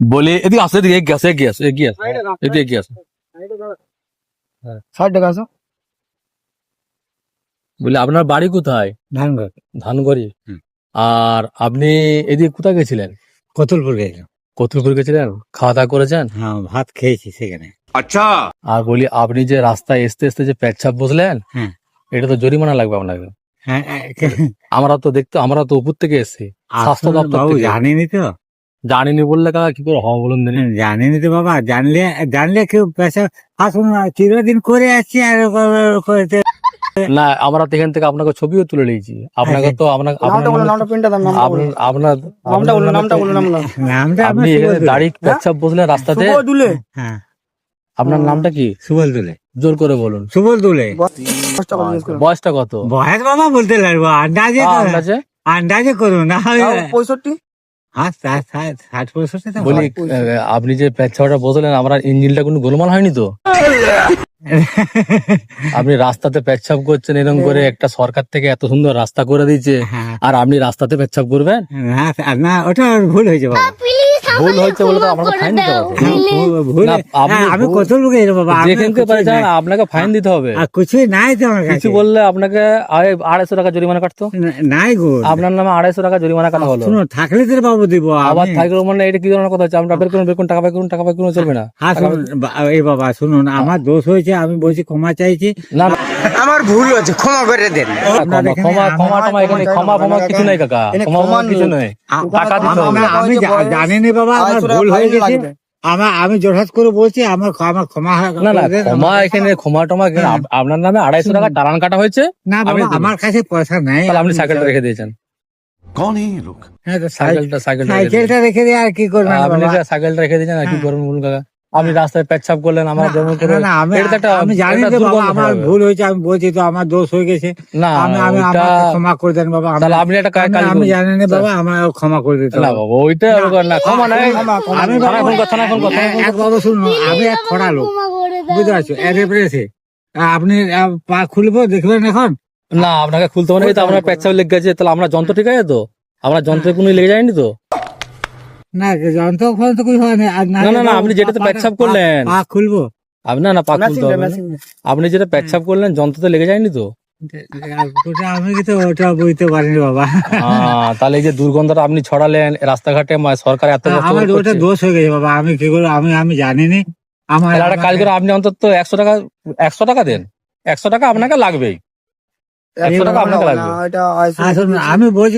বলে এদিকে আসো এদিকে এগিয়ে আসো এগিয়ে আসো এগিয়ে আসো এদিকে এগিয়ে আসো। ষাট টাকা আসো। বলে আপনার বাড়ি কোথায়? ধানঘর। ধানগড়ি আর আপনি এদিকে কোথায় গেছিলেন? কতুলপুর গেছিলাম। কতুলপুর গেছিলেন? খাওয়া দাওয়া করেছেন? হ্যাঁ ভাত খেয়েছি সেখানে। আচ্ছা। আর বলি আপনি যে রাস্তায় আসতে আসতে যে পেচ্ছাপ বসলেন হ্যাঁ। এটা তো জরিমানা লাগবে আপনাকে। আমরা তো দেখতে আমরা তো উপর থেকে এসেছি স্বাস্থ্য দপ্তর থেকে। জানিনি তো? জানিনি বললে কাকা কি করে হবে বলুন দিনে জানিনি তো বাবা জানলে জানলে কেউ পেশা আসুন চিরদিন করে আসছি আর না আমরা তো এখান থেকে আপনাকে ছবিও তুলে নিয়েছি। আপনাকে তো আপনার আপনি এখানে সুবল দুলে। দাড়ি পেচ্ছাপ বসলেন রাস্তাতে হ্যাঁ। আপনার নামটা কি? সুবল দুলে। জোর করে বলুন। সুবল দুলে। বয়সটা কত বয়স বাবা বলতে লাগবো আন্দাজে আন্দাজে? আন্দাজে করুন না পঁয়ষট্টি? হ্যাঁ বলি আপনি যে পেচ্ছাপটা বসলেন আমার ইঞ্জিনটা কোনো গোলমাল হয়নি তো? আপনি রাস্তাতে পেচ্ছাপ করছেন এরকম করে একটা সরকার থেকে এত সুন্দর রাস্তা করে দিয়েছে হ্যাঁ। আর আপনি রাস্তাতে পেচ্ছাপ করবেন? না, না ওটা ভুল হয়েছে বাবা। ভুল হয়েছে বলে তো ফাইন দিতে হবে। হ্যাঁ, আপনি হ্যাঁ, আমি কত লোক বাবা আমি যেখানকে পারেছেন আপনাকে ফাইন দিতে হবে। আর কিছুই নাই তো আমার কিছু বললে আপনাকে আড়াই- আড়াইশো টাকা জরিমানা কাটতো? নাই গো। আপনার নামে আড়াইশো টাকা জরিমানা কাটা হলো। শুনো থাকলে তো বাবু দিব আবার আমি- থাকল মানে এটা কি ধরনের কথা হচ্ছে? আমরা বের করুন বের করুন টাকা বের করুন টাকা বের করুন চলবে না। হ্যাঁ এই বাবা শুনুন আমার দোষ হয়েছে আমি বলছি ক্ষমা চাইছি। না না, আমার ভুল হয়েছে ক্ষমা করে দেন। ক্ষমা ক্ষমা ক্ষমা এখানে ক্ষমা ক্ষমা কিছু নাই কাকা। ক্ষমা কিছু নাই। টাকা দিতে হবে। আমি জানি না বাবা আমার ভুল হয়ে গেছে। আমার আমি জোরহাত করে বলছি আমার আমার ক্ষমা না না ক্ষমা এখানে ক্ষমা টমা হ্যাঁ। আপনার নামে আড়াইশো টাকা দালান কাটা হয়েছে। না বাবা আমার কাছে পয়সা নাই আপনি সাইকেলটা রেখে দিয়েছেন। কোন এই লোক? হ্যাঁ সাইকেলটা সাইকেলটা রেখে দিয়ে আর কি করবেন আপনি সাইকেলটা রেখে দিয়েছেন আর কি হ্যাঁ। করবেন বলুন কাকা। আপনি রাস্তায় পেচ্ছাপ করলেন আমার না, যেমন করে না, না, আমি আমি জানি তো বাবা আমার ভুল হয়েছে আমি বলছি তো আমার দোষ হয়ে গেছে। না আমি আমি ক্ষমা করে দেন বাবা তাহলে আপনি একটা কাজ আমি- আমি জানি না বাবা আমার ক্ষমা করে দিতে না বাবা ওইটা না ক্ষমা নাই। আমি থানায় ফোন কর থানায় ফোন থানায় ফোন এক বাবা শুনুন আমি এক খড়া লোক। বুঝতে পারছ? এর এসে। আপনি পা খুলবো দেখবেন এখন? না আপনাকে খুলতে হবে না আপনার পেচ্ছাপ লেগে গেছে তাহলে আমরা যন্ত্র ঠিক আছে তো? আমরা যন্ত্রে কোনো লেগে যায়নি তো? না যন্ত্র ফল তো কিছু হয় না না, না, না, আপনি যেটাতে পা- পেচ্ছাপ করলেন। পা খুলবো। আপনি না না পা খুলতে হবে আপনি যেটা পেচ্ছাপ করলেন যন্ত্রতে লেগে যায়নি তো? আমি তো ওটা বুঝতে পারিনি বাবা। তাহলে এই যে দুর্গন্ধটা আপনি ছড়ালেন রাস্তাঘাটে মা- সরকার এত আমার ওটা দোষ হয়ে গেছে বাবা আমি কি করে আমি আমি জানিনি। আমার কাজ করে আপনি অন্তত একশো টাকা একশো টাকা দেন। একশো টাকা আপনাকে লাগবেই। একশো টাকা আপনাকে লাগবে। আমি বলছি